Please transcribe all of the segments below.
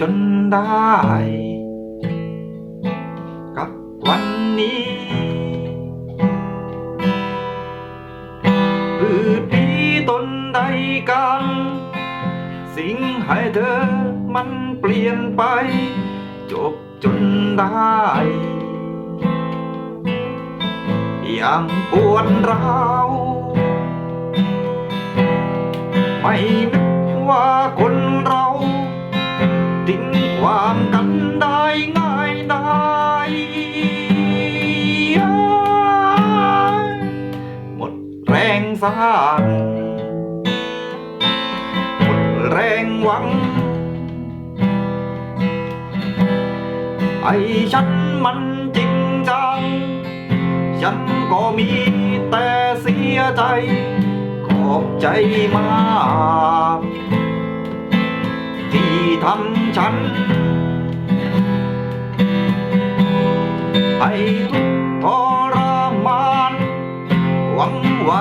จนได้ กับวันนี้พืชผีตนใดกัน สิ่งให้เธอมันเปลี่ยนไป จบจนได้ อย่างปวดร้าวไม่นึกว่าคน สาหมดแรงหวัง ไอ้ฉันมันจริงจัง ฉันก็มีแต่เสียใจ ขอบใจมากที่ทำฉัน ให้ทุก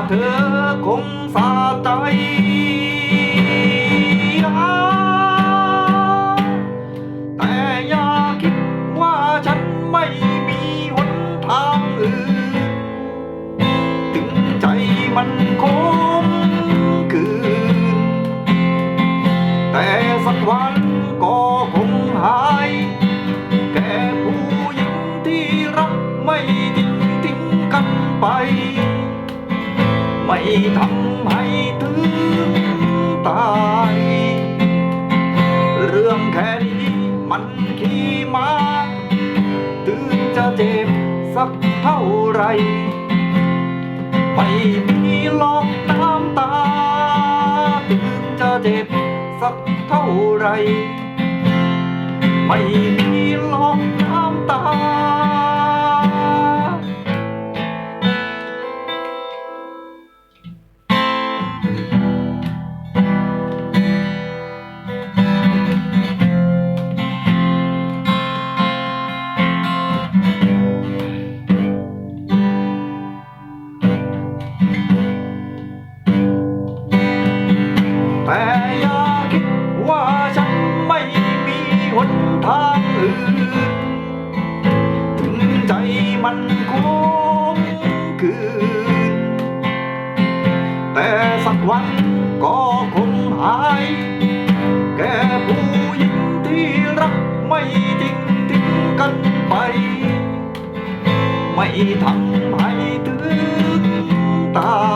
เธอคงสาใจแต่อย่าคิดว่าฉันไม่มีหนทางอื่น ถึงใจมันคงคืน แต่สักวันก็คงหาย แก่ผู้หญิงที่รักไม่ทิ้งทิ้งกันไป ไม่ทำให้ถึงตาย เรื่องแค่นี้มันขี่มาถึงจะเจ็บสักเท่าไรไม่มีหลอกน้ำตา ถึงจะเจ็บสักเท่าไร ไม่มีหลอกน้ำตา ทางอื่นถึงใจมันคงคืน แต่สักวันก็คงหาย แกผู้หญิงที่รักไม่ทิ้งทิ้งกันไป ไม่ทำให้ถึงตา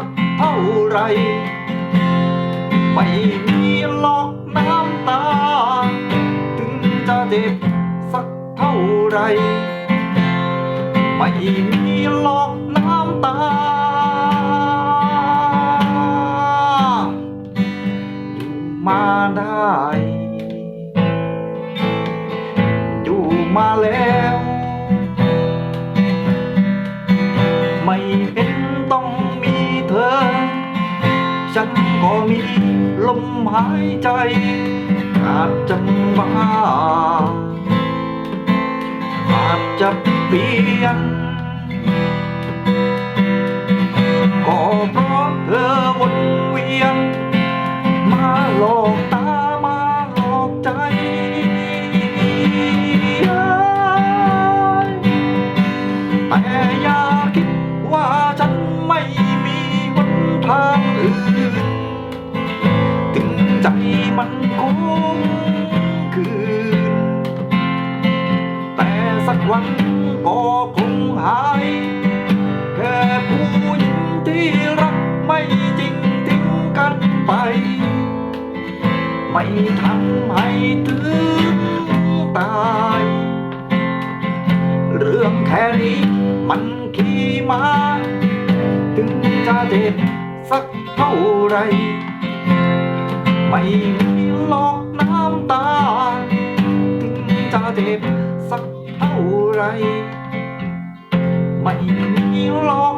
สักเท่าไรไม่มีหลอกน้ำตา ถึงจะเจ็บสักเท่าไรไม่มีหลอกน้ำตา อยู่มาได้ อยู่มาแล้ว ฉันก็มีลมหายใจอาจจะบ้าอาจจะเปลี่ยน ก็เพราะเธอวนเวียน มาหลอกตามาหลอกใจ ใจมันคงคืน แต่สักวันก็คงหาย แค่ผู้หญิงที่รักไม่จริงทิ้งกันไป ไม่ทำให้ถึงตาย เรื่องแค่นี้มันขี่มา ถึงจะเจ็บสักเท่าไหร ไม่มีหลอกน้ำตา ถึงจะเจ็บสักเท่าไร ไม่มีหลอก